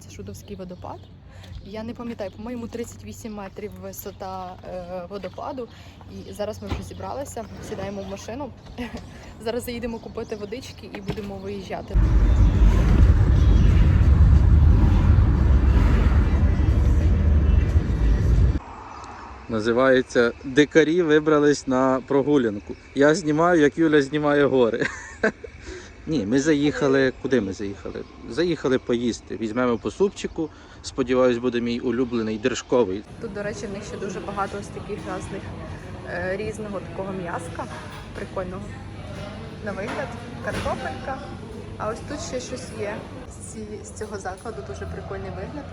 називається Шудовський водопад. Я не пам'ятаю, по-моєму, 38 метрів висота е, водопаду. І зараз ми вже зібралися, сідаємо в машину. Зараз заїдемо купити водички і будемо виїжджати. Називається Дикарі вибрались на прогулянку. Я знімаю, як Юля знімає гори. Ні, ми заїхали. Куди ми заїхали? Заїхали поїсти. Візьмемо по супчику. Сподіваюсь, буде мій улюблений держковий. Тут, до речі, в них ще дуже багато ось таких різних е, різного такого м'яска, прикольного. На вигляд, картопелька. А ось тут ще щось є. З, цього закладу дуже прикольний вигляд.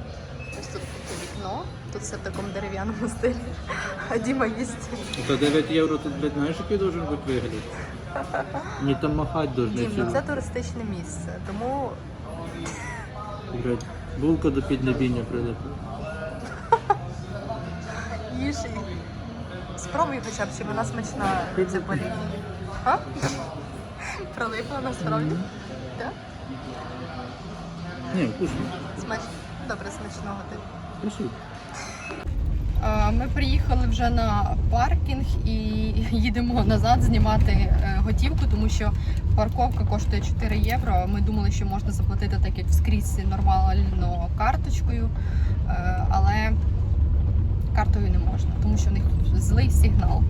Ось тут таке вікно, тут все в такому дерев'яному стилі. А Діма їсть. За 9 євро тут, знаєш, який должен бути вигляд? Мені там махати должны. Дім, ну це туристичне місце, тому Блядь, булка до піднебіння прилипла. їж і спробуй хоча б, чи вона смачна полівня. А? Пролипла насправді? Так? Ні, вкусно. Смачно. Добре, смачного тобі. Вкусно. Ми приїхали вже на паркінг і їдемо назад знімати е, готівку, тому що парковка коштує 4 євро. Ми думали, що можна заплатити так, як вскрізь нормально карточкою, е, але картою не можна, тому що в них злий сигнал.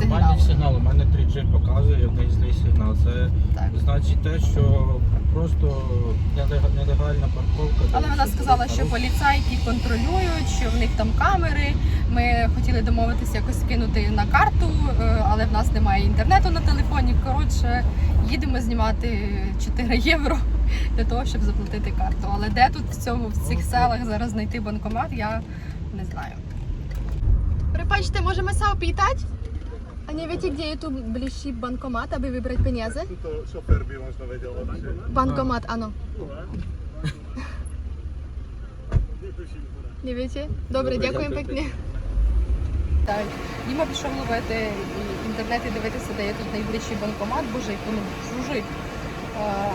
Нормальний сигнал. У мене 3G показує, в них злий сигнал. Це Так. значить те, що просто нелег- нелегальна парковка. Але вона сказала, що поліцайки контролюють, що в них там камери. Ми хотіли домовитися якось скинути на карту, е, але в нас немає інтернету на телефоні. Коротше, їдемо знімати 4 євро для того, щоб заплатити карту. Але де тут в цьому в цих селах зараз знайти банкомат, я не знаю. Прибачте, можемо сау питати? А не wiecie, gdzie jest tu bliższy bankomat, aby wybrać pieniądze? To szofer by można wiedział. Банкомат, ано. Не wiecie? Добре, дякуємо пекне. Так, Діма пішов ловити інтернет і дивитися, де є тут найближчий банкомат, боже, як воно жужить. Е,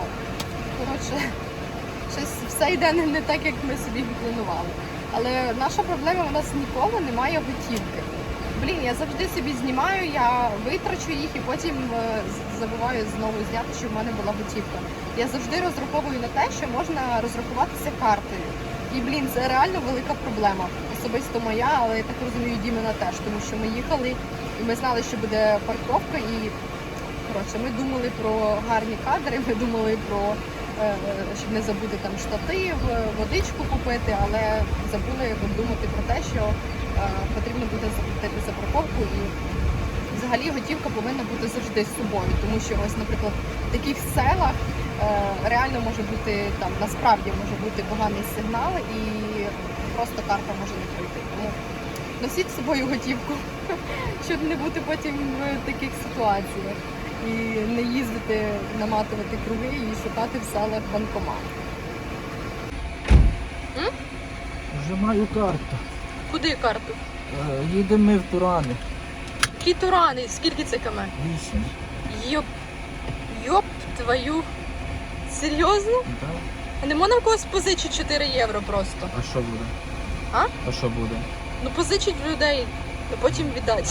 Коротше, щось все йде не, не так, як ми собі планували. Але наша проблема у нас ніколи немає готівки. Блін, я завжди собі знімаю, я витрачу їх і потім е, забуваю знову зняти, щоб в мене була готівка. Я завжди розраховую на те, що можна розрахуватися картою. І блін, це реально велика проблема. Особисто моя, але я так розумію, Дімена теж, тому що ми їхали і ми знали, що буде парковка, і коротше, ми думали про гарні кадри, ми думали про е, щоб не забути там штатив, е, водичку купити, але забули думати про те, що потрібно буде заплатити за парковку і взагалі готівка повинна бути завжди з собою, тому що ось, наприклад, в таких селах е, реально може бути там насправді може бути поганий сигнал і просто карта може не пройти. Тому носіть з собою готівку, щоб не бути потім в таких ситуаціях і не їздити, наматувати круги і шукати в селах банкомат. Вже маю карту. Куди карту? Їдемо ми в Турани. Які турани? Скільки це км? Вісім. Йоп. Йоп твою. Серйозно? А не можна в когось позичити 4 євро просто? А що буде? А? А що буде? Ну позичить в людей, а потім віддати.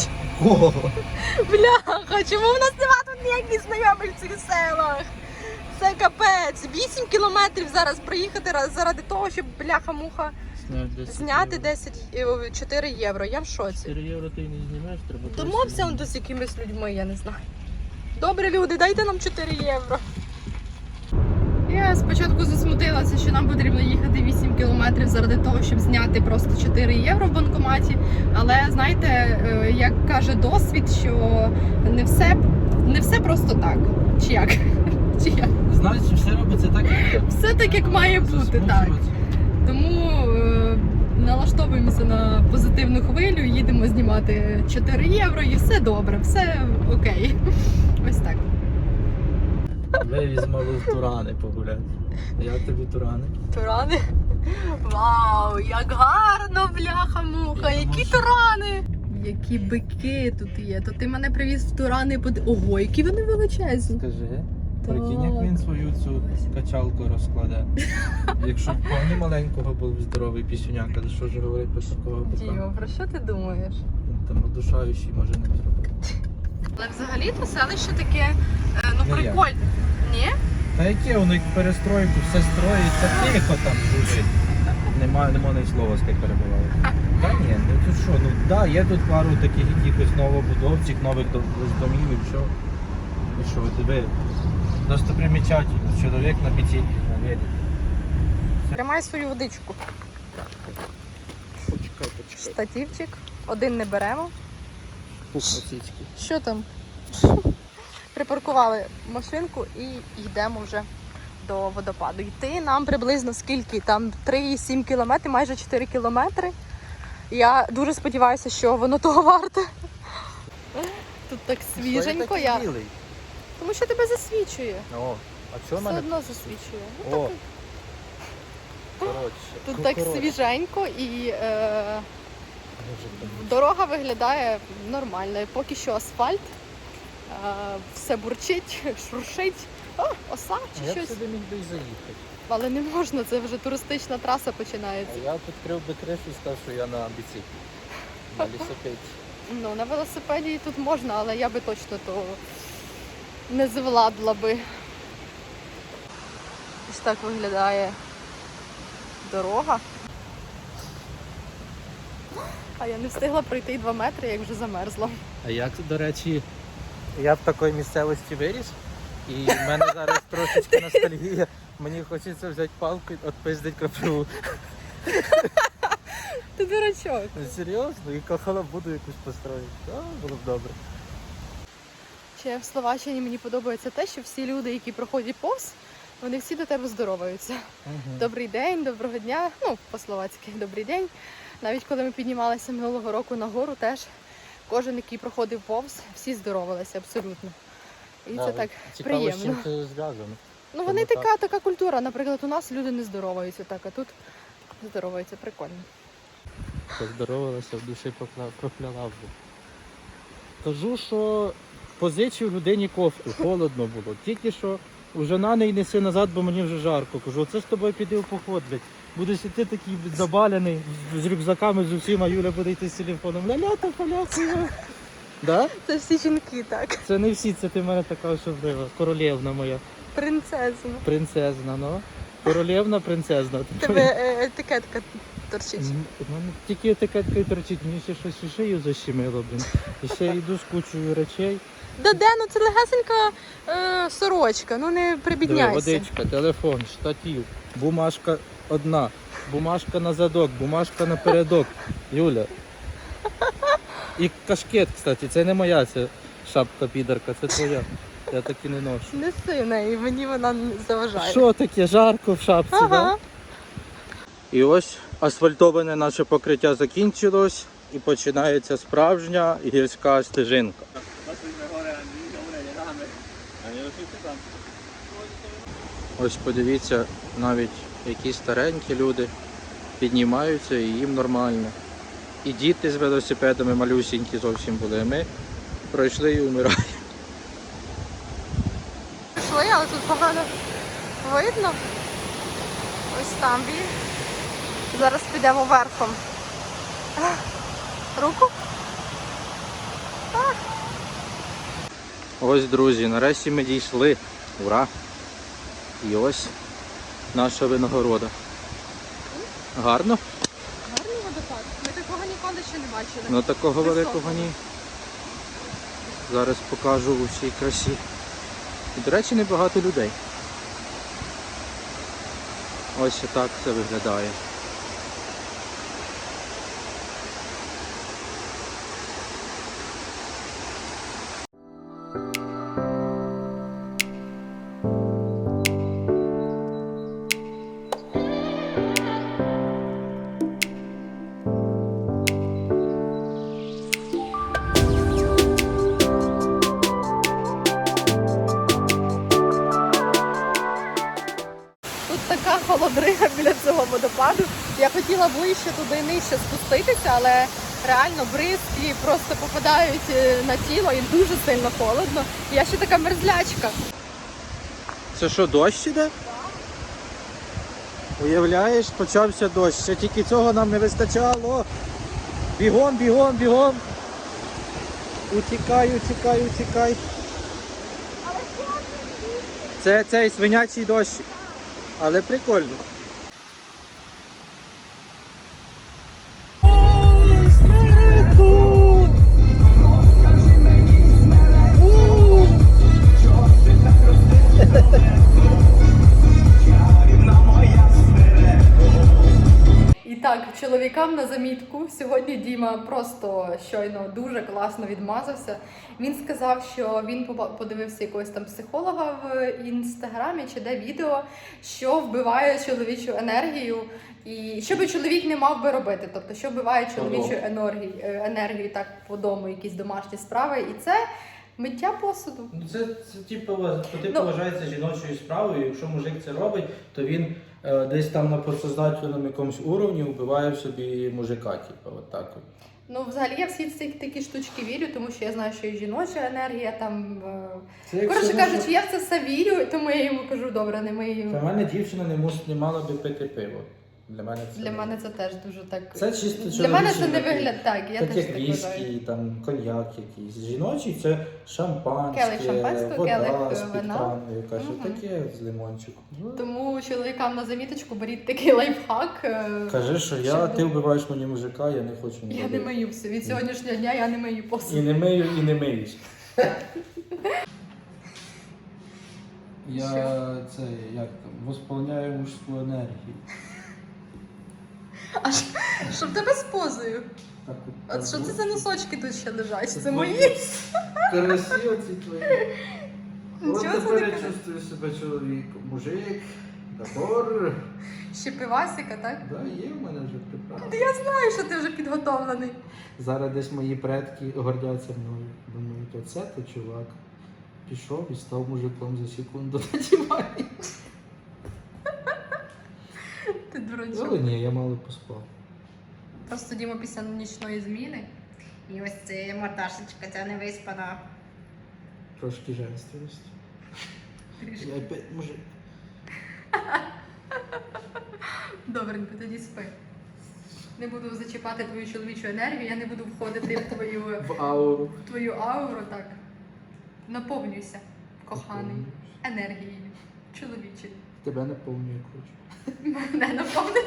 Бляха, чому в нас нема тут ніяких знайомих в цих селах? Це капець. 8 кілометрів зараз проїхати заради того, щоб бляха-муха зняти 10, е, 4 євро. Я в шоці. 4 євро ти не знімаєш, треба. Домовся он з якимись людьми, я не знаю. Добре, люди, дайте нам 4 євро. Я спочатку засмутилася, що нам потрібно їхати 8 кілометрів заради того, щоб зняти просто 4 євро в банкоматі. Але знаєте, е, як каже досвід, що не все, не все просто так. Чи як? Чи як? Знаєш, все робиться так, як є. Все так, як має бути, так. Тому е, налаштовуємося на позитивну хвилю, їдемо знімати 4 євро і все добре, все окей. Ось так. Вивіз малу в Турани погуляти. Як тобі Турани? Турани. Вау, як гарно, бляха-муха, які турани! Які бики тут є. То ти мене привіз в Турани. Ого, які вони величезні. Скажи. Прикинь, як він свою цю качалку розкладе. Якщо б повні маленького був здоровий пісюняк, але що ж говорить про такого бика? про що ти думаєш? Там удушаючий може не зробити. Але взагалі то селище таке, е, ну прикольне. Ні? Та яке воно як перестройку, все строїться, тихо там дуже. Немає, нема ні слова, скай перебували. Та ні, ну тут що, ну да, є тут пару таких якихось новобудовців, нових дом- домів і все. І що, диви, достопримечательно, чоловік на біці, на. Тримай свою водичку. Почекай, почекай. Штативчик. Один не беремо. Що там? Припаркували машинку і йдемо вже до водопаду. Йти нам приблизно скільки? Там 3,7 кілометри, майже 4 кілометри. Я дуже сподіваюся, що воно того варте. Тут так свіженько. Я... Тому що тебе засвічує. О, а в Все мене? одно засвічує. Ну, О, так, коротше. тут так коротше. свіженько і е, Дуже дорога виглядає нормально. Поки що асфальт. Е, все бурчить, шуршить. О, оса А чи Я б щось. сюди міг би й заїхати. Але не можна, це вже туристична траса А починається. я відкрив би кришу і сказав, що я на біциклі. На лісопеді. Ну, на велосипеді тут можна, але я би точно то не звладла би. Ось так виглядає дорога. А я не встигла пройти 2 метри, як вже замерзла. А як, до речі, я в такій місцевості виріс, і в мене зараз трошечки ностальгія. Мені хочеться взяти палку і відпиздити крапиву. Ти дурачок. Ну, Серйозно, і кохала буду якусь построїти. Було б добре. Ще в Словаччині мені подобається те, що всі люди, які проходять повз, вони всі до тебе здороваються. Добрий день, доброго дня. Ну, по-словацьки, добрий день. Навіть коли ми піднімалися минулого року на гору, теж кожен, який проходив повз, всі здоровалися абсолютно. І це так Цікаво, з приємно. чим це зв'язано. Ну вони Тому така, така культура. Наприклад, у нас люди не здороваються так, а тут здороваються прикольно. Поздоровалася, в душі прокляла. Кажу, що позичив людині кофту, холодно було. Тільки що вже на неї неси назад, бо мені вже жарко. Кажу, оце з тобою піди в поход, блядь. Будеш іти такий блядь, забаляний, з рюкзаками з усіма, Юля буде йти з телефоном. Ля-ля-та, поляку. Да? Це всі жінки так. Це не всі, це ти в мене така особлива. Королівна моя. Принцесна. Принцезна, ну. Королівна принцезна. Тебе е, етикетка торчить. М, в мене тільки етикеткою торчить, мені ще щось у шию защемило, блін. І ще йду з кучою речей. Да де, ну це легесенька е, сорочка, ну не Диви, прибідняйся. водичка, телефон, штатів, бумажка одна, бумажка на задок, бумажка на передок. Юля. І кашкет, кстати, це не моя, це шапка підарка, це твоя. Я так і не ношу. Неси неї, мені вона не заважає. Що таке? Жарко в шапці, Ага. да? І ось асфальтоване наше покриття закінчилось і починається справжня гірська стежинка. Ось подивіться, навіть які старенькі люди піднімаються і їм нормально. І діти з велосипедами малюсінькі зовсім були. Ми пройшли і вмираємо. Пішли, але тут погано видно. Ось там він. Зараз підемо верхом. Руку? Ось, друзі, нарешті ми дійшли. Ура! І ось наша винагорода. Гарно? Гарний водопад. Ми такого ніколи ще не бачили. Ну такого Високо. великого ні. Зараз покажу в усій красі. І, до речі, небагато людей. Ось так це виглядає. Туди нижче спуститися, але реально бризки просто попадають е, на тіло і дуже сильно холодно. Я ще така мерзлячка. Це що, дощ іде? Уявляєш, почався дощ. Ще тільки цього нам не вистачало. Бігом, бігом, бігом. Утікай, утікай, утікай. Це цей свинячий дощ. Але прикольно. Чоловікам на замітку. Сьогодні Діма просто щойно дуже класно відмазався. Він сказав, що він подивився якогось там психолога в інстаграмі чи де відео, що вбиває чоловічу енергію. І що би чоловік не мав би робити, тобто що вбиває чоловічу енергію, е, енергію так по дому, якісь домашні справи, і це миття посуду. Ну, це, це типу, типу Ну. вважається жіночою справою. Якщо мужик це робить, то він десь там на подсознательному якомусь уровні вбиває в собі мужика, типу, от так. Ну, взагалі я всі ці такі штучки вірю, тому що я знаю, що і жіноча енергія там. е, Це як Коротше все кажучи, я в це все вірю, тому я йому кажу, добре, не ми. Для мене дівчина не мус не мала би пити пиво. Для мене це Для мене це теж дуже так. Це чисто Для мене це не вигляд так. Я так теж як так віскі, вважаю. там коньяк якийсь. Жіночий це шампанське, Келих шампанського, келих, е, вина. якась, Мгм. таке з лимончиком. Тому чоловікам на заміточку беріть такий лайфхак. е, Кажи, що я, Щоб- ти вбиваєш мені мужика, я не хочу не Я не робити. мию все. Від сьогоднішнього дня я не мию І не мию, і не миюсь. Я це як там восполняю мужську енергію. Що в тебе з позою? Так, от А що це за носочки тут ще лежать? Це мої? Красиво ці твої. От Нічого тепер я чувствую себе чоловіком. Мужик, добор. Ще пивасика, так? Да, є в мене вже приправа. Я знаю, що ти вже підготовлений. Зараз десь мої предки гордяться мною. Думають, оце то чувак. Пішов і став мужиком за секунду на дивані. Ти дурачок. Але ні, я мало поспав. Просто Діма після нічної зміни. І ось це мордашечка, ця не виспана. Трошки женственності. Я опять мужик. Добренько, тоді спи. Не буду зачіпати твою чоловічу енергію, я не буду входити в твою, В ауру. в твою ауру, так. Наповнюйся, коханий, енергією. Чоловічий. Тебе наповнює хочу. Мене наповниш?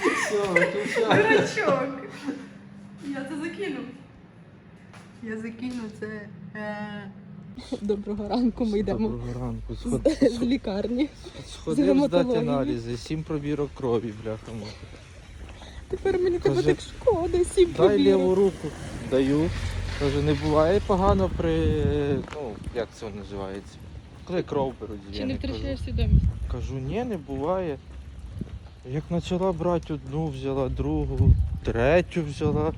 Все, виключай. Дурачок. Я це закину. Я закину це. Е... Доброго ранку, ми йдемо Доброго ранку. з, з лікарні. Сходив гематології. здати аналізи, сім пробірок крові, бляха. Тепер мені тебе Каже, так шкода, сім Дай пробірок. ліву руку. Даю. Каже, не буває погано при. Ну, як це називається? Коли кров беруть. Чи не втрачаєш свідомість? Кажу, ні, не буває. Як почала брати одну, взяла другу, третю взяла.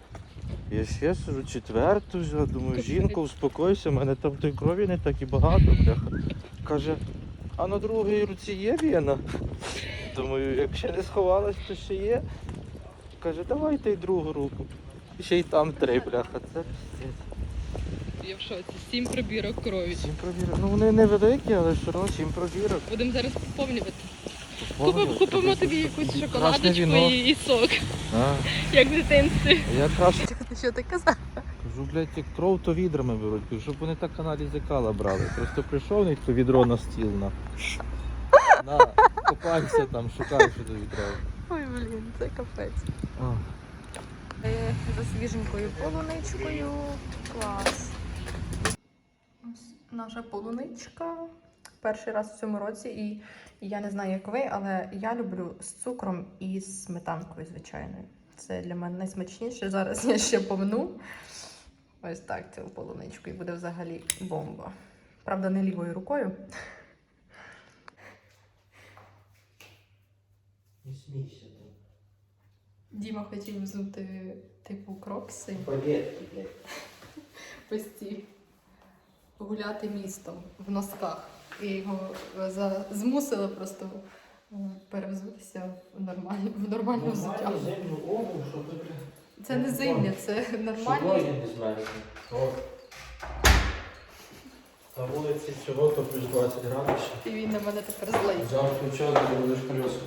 Я ще сижу, четверту взяла. Думаю, жінка, успокойся, в мене там той крові не так і багато, бляха. Каже, а на другій руці є вена? Думаю, як ще не сховалась, то ще є. Каже, давайте й другу руку. І ще й там три, бляха. Це. Я в шоці. Сім пробірок крові. Сім пробірок. Ну вони невеликі, але все одно сім пробірок. Будемо зараз поповнювати. Купимо, купимо тобі якусь шоколадочку віно. і, і сок, А, як в дитинстві. я краще Що ти казав? Кажу, блядь, як кров, то відрами беруть, Кажу, щоб вони так аналізи кала брали. Просто прийшов них то відро на стіл на. На, копайся там, шукай, що тобі треба. Ой, блін, це капець. А, За свіженькою полуничкою. Клас. Ось наша полуничка. Перший раз в цьому році, і я не знаю, як ви, але я люблю з цукром і з сметанкою, звичайною. Це для мене найсмачніше. Зараз я ще помну. Ось так цю полуничку і буде взагалі бомба. Правда, не лівою рукою. Не смійся. Діма хотів взути типу крокси. Блядь. ось гуляти містом в носках. І його за... змусила просто перевзутися в нормальне, в нормальне взуття. Нормальну зимню обув, щоб ви Це не зимня, це нормальне. ноги не змерзли. О. На вулиці всього то плюс 20 градусів. І він на мене тепер злий. Взяв ключок і будеш колеса.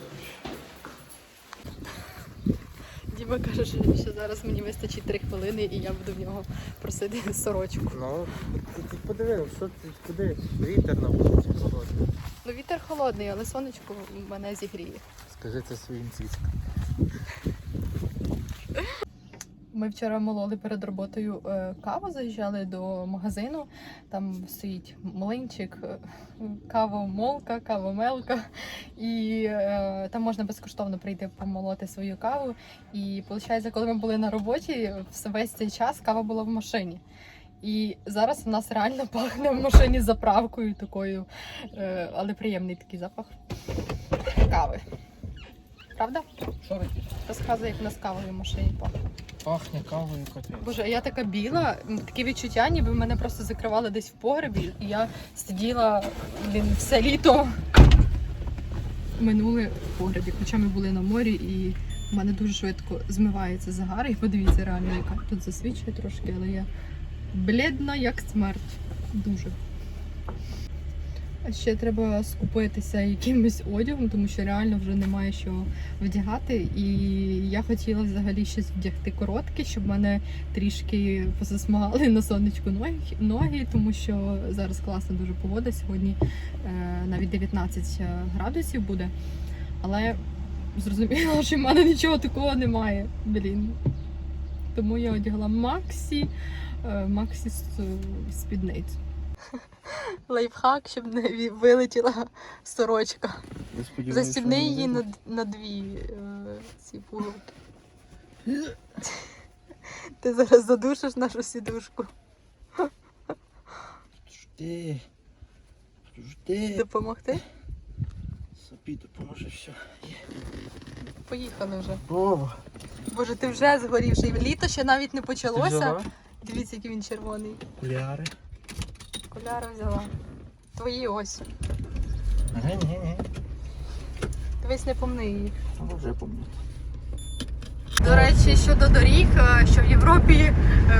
Діма каже, що зараз мені вистачить три хвилини і я буду в нього просити сорочку. Ну, ти, ти що ти куди? Вітер на вулиці холодний. Ну вітер холодний, але сонечко мене зігріє. Скажи це своїм цвіткам. Ми вчора мололи перед роботою е, каву, заїжджали до магазину. Там стоїть млинчик, е, кавомолка, кавомелка. І е, там можна безкоштовно прийти помолоти свою каву. І виходить, коли ми були на роботі, весь цей час кава була в машині. І зараз у нас реально пахне в машині заправкою такою, але приємний такий запах кави. Правда? Що робиш? Розказує, як у нас кавою в машині пахне. Пахне кавою капець. Боже, я така біла, м, таке відчуття, ніби мене просто закривали десь в погребі, і я сиділа блін, все літо минуле в погребі. Хоча ми були на морі, і в мене дуже швидко змивається загар. І подивіться, реально, яка тут засвічує трошки, але я блідна, як смерть. Дуже. Ще треба скупитися якимось одягом, тому що реально вже немає що вдягати. І я хотіла взагалі щось вдягти коротке, щоб мене трішки позасмагали на сонечку ноги, тому що зараз класна дуже погода. Сьогодні е, навіть 19 градусів буде. Але зрозуміло, що в мене нічого такого немає. Блін. Тому я одягла Максі, е, Максі спідницю. Лайфхак, щоб не вилетіла сорочка. Застібни її на, на дві е, ці пуговки. Ти зараз задушиш нашу сідушку. Жди. Жди. Допомогти? Собі допоможе все. Поїхали вже. О, Боже, ти вже згорівший. Літо ще навіть не почалося. Дивіться, який він червоний. Окуляри. Коляра взяла. Твої ось. Ага, ні, ні. Дивись, не помни її. Ну, Вже помню. До речі, щодо доріг, е, що в Європі е,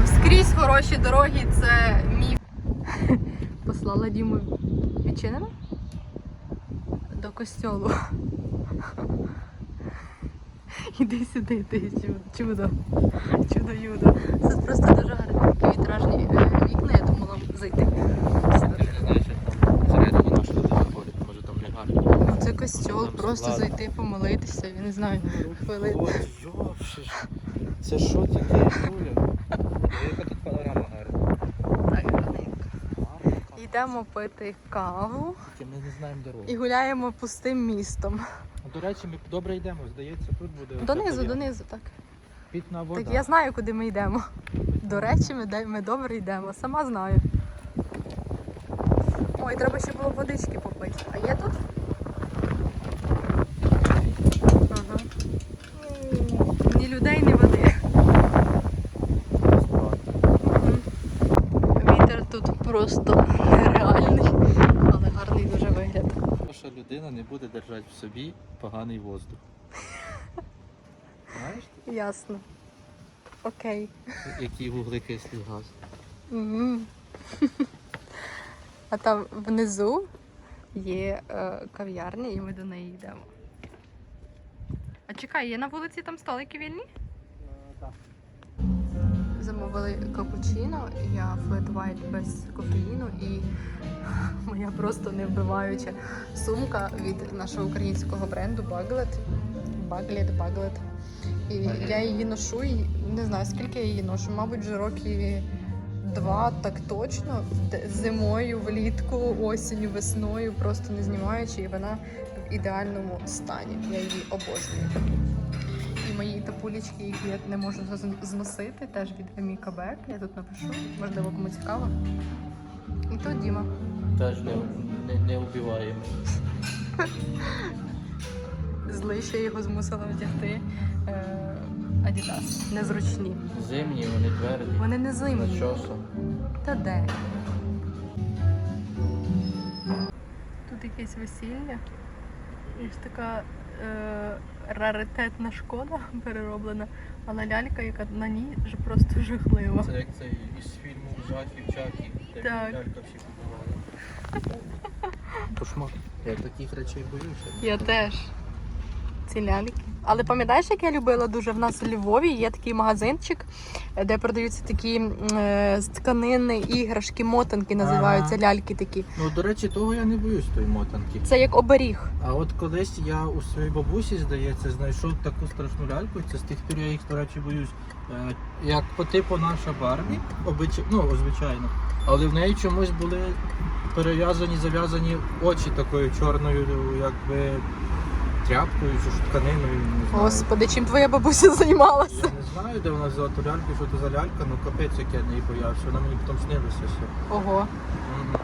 вскрізь хороші дороги це міф. Послала Діму відчинено? До костьолу. Іди сюди, ти чудо. Чудо юдо. Це просто дуже гарні такі вітражні е, вікна, я думала зайти. Ну, Це костьол, просто зайти, помолитися, я не знаю, хвилин. Це що таке, Юля? Яка тут панорама гарна. Йдемо пити каву Тільки Ми не знаємо дорогу. і гуляємо пустим містом. До речі, ми добре йдемо, здається, тут буде. Донизу, донизу, так. Питна вода. Так я знаю, куди ми йдемо. До речі, ми, ми добре йдемо, сама знаю. Ой, треба ще було водички попити. А є тут? Ага. Ні людей, ні води. Вітер тут просто нереальний, але гарний дуже вигляд. Що людина не буде держати в собі поганий воздух. Знаєш, Ясно. Окей. який вуглекислий газ? Мгм. А там внизу є е, кав'ярня, і ми до неї йдемо. А чекай, є на вулиці там столики вільні? Так. Замовили капучино, я флет white без кофеїну і моя просто невбиваюча сумка від нашого українського бренду Baglet. Baglet, Baglet. І я її ношу, і не знаю скільки я її ношу, мабуть, вже роки два так точно. Зимою, влітку, осінню, весною, просто не знімаючи, і вона в ідеальному стані. Я її обожнюю. І мої тапулечки, які я не можу зносити, теж від Еміка Бек. Я тут напишу, можливо, кому цікаво. І тут Діма. Теж не, не, не вбиваємо. Злий, що я його змусила вдягти. Adidas. Незручні. Зимні, вони тверді. Вони не зимні. Начосом. Та де? Тут якесь весілля. Є така е, раритетна шкода перероблена, але лялька, яка на ній ж просто жахлива. Це як цей із фільму Жахів Чакі, де Так. лялька всі купували. Кошмар. Я таких речей боюся. Я теж. Ці ляльки. Але пам'ятаєш, як я любила дуже? В нас у Львові є такий магазинчик, де продаються такі е, з тканини, іграшки, мотанки називаються ляльки такі. Ну, до речі, того я не боюсь тої мотанки. Це як оберіг. А от колись я у своїй бабусі, здається, знайшов таку страшну ляльку, це з тих пір я їх, до речі, боюсь. Е, Як по типу наша Барбі, обич... ну, звичайно. Але в неї чомусь були перев'язані, зав'язані очі такою чорною, якби тряпкою чи тканиною. Не знаю. Господи, чим твоя бабуся займалася? Я не знаю, де вона взяла ту ляльку, що це за лялька, ну капець, як я неї боявся. Вона мені потім снилася все. Ого. Мгм.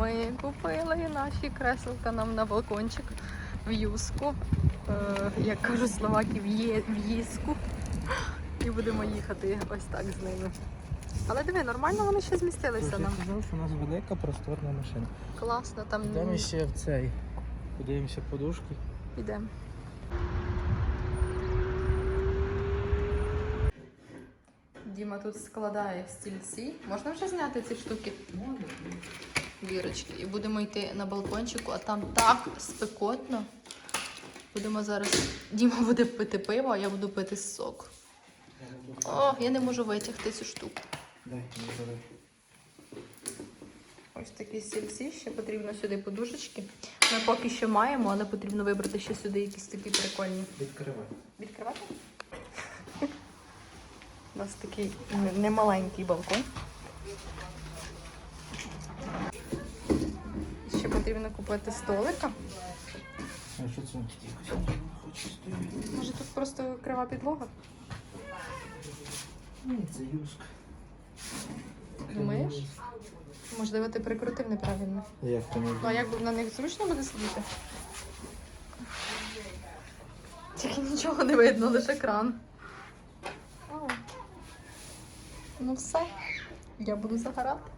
Ми купили наші креселка нам на балкончик в юску. Е, як кажуть словаки, в, є, в їску. І будемо їхати ось так з ними. Але диви, нормально вони ще змістилися Тож я нам. казав, що у нас велика просторна машина. Класно, там Йдемо ще в цей. Подивимося подушки. Ідемо. Діма тут складає стільці. Можна вже зняти ці штуки? Вірочки. І будемо йти на балкончику, а там так спекотно. Будемо зараз. Діма буде пити пиво, а я буду пити сок. О, я не можу витягти цю штуку. Дай, не. Ось такі стільці, ще потрібно сюди подушечки. Ми поки що маємо, але потрібно вибрати ще сюди якісь такі прикольні. Відкривай. Відкривати? У нас такий немаленький балкон. Ще потрібно купити столика. А що це? Може тут просто крива підлога? Ні, це юшка. Думаєш? Можливо, ти прикрутив неправильно. Як то не Ну а як на них зручно буде сидіти? Тільки нічого не видно, лише кран. О. Ну все. Я буду загорати.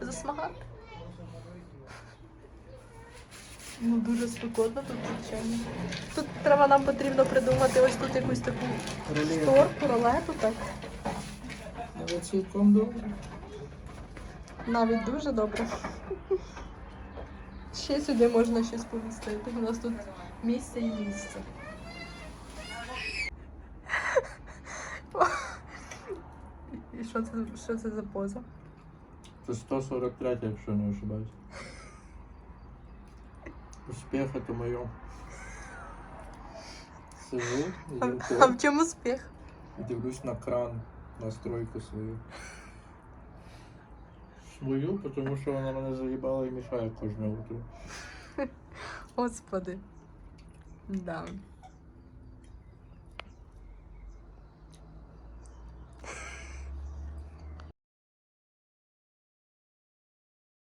Засмагати. Ну дуже спекотно тут звичайно. Тут треба нам потрібно придумати ось тут якусь таку шторку, ролету, так. Але цілком добре. Навіть дуже добре. Ще сюди можна щось помістити. У нас тут місце і місце. І що це, що це за поза? Це 143, якщо не ошибаюсь. Успіх это моє. Сижу, А, їм а в чому успіх? і дивлюсь на кран, настройку свою. Свою, тому що вона мене заїбала і мішає кожне утро. Господи. Да.